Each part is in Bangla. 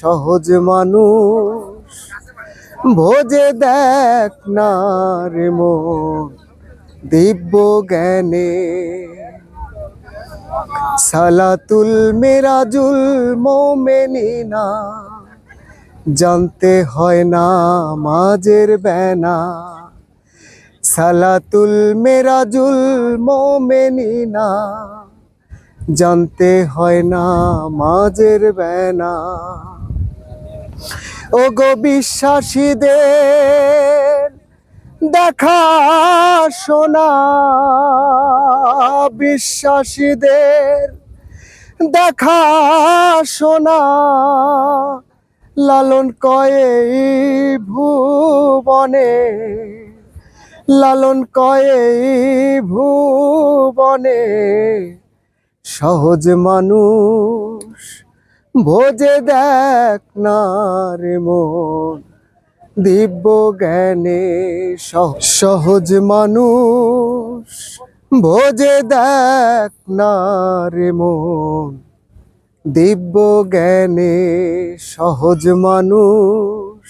সহজ মানুষ। ভোজে দেখ না রে মন, দিব্য জ্ঞানে। সালাতুল মেরাজুল মোমেনিনা, জানতে হয় না মাঝের বেনা। সালাতুল মেরাজুল মোমেনিনা, জানতে হয় না মাঝের বেনা। ও গো বিশ্বাসীদের দেখা শোনা, বিশ্বাসীদের দেখা শোনা, লালন কয়ে ভুবনে, লালন কয়ে ভুবনে, সহজ মানুষ ভোজে দেখ না মন, দিব্য জ্ঞানে সহ- সহজ মানুষ। ভোজে দেখ না মন, দিব্য জ্ঞানে সহজ মানুষ।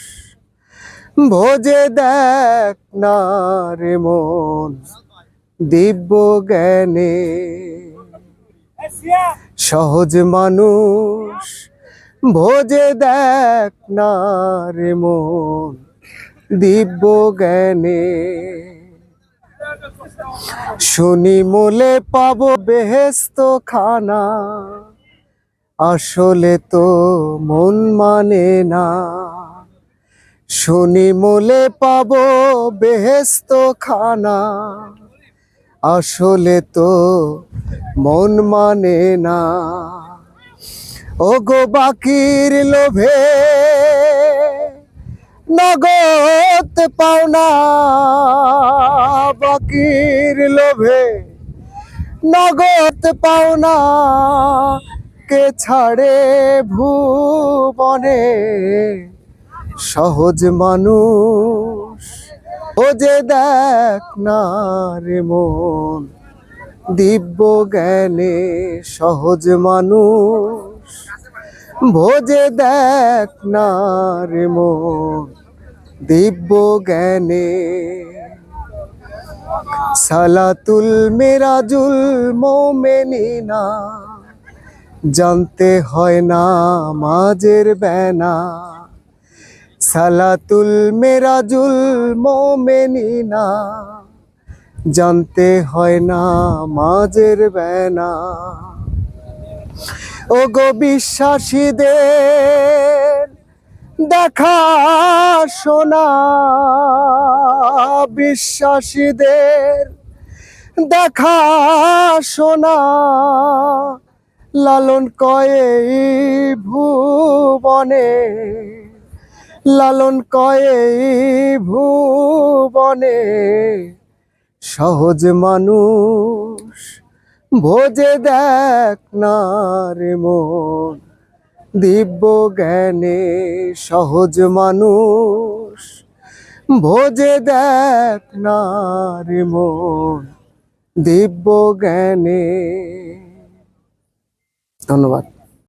ভোজে দেখ না মন, দিব্য জ্ঞানে সহজ মানুষ ভোজে দেখ না রে মন দিব্য জ্ঞানে। শুনি মোলে পাবো বেহেস্ত খানা আসলে তো মন মানে না। শুনি মোলে পাবো বেহেস্ত খানা আসলে তো মন মানে না। ও গো বাকির লোভে নগদ পাওনা বাকির লোভে নগদ পাওনা কে ছাড়ে ভুবনে? সহজ মানুষ ও যে দেখ না রে মন, দিব্য জ্ঞানে সহজ মানুষ। ভোজে দেখ না রে মন, দিব্য জ্ঞানে সালাতুল মেরাজুল মোমেনিনা। জানতে হয় না মাঝের বেনা সালাতুল মেরাজুল মোমেনিনা, জানতে হয় না মাঝের বেনা। ও গো বিশ্বাসীদের দেখা শোনা, বিশ্বাসীদের দেখা শোনা, লালন কয়ে ভুবনে। লালন কয়ে ভুবনে, সহজ মানুষ ভোজে দেখ না রে মন। দিব্য জ্ঞানে সহজ মানুষ ভোজে দেখ না রে মন। দিব্য জ্ঞানে। ধন্যবাদ।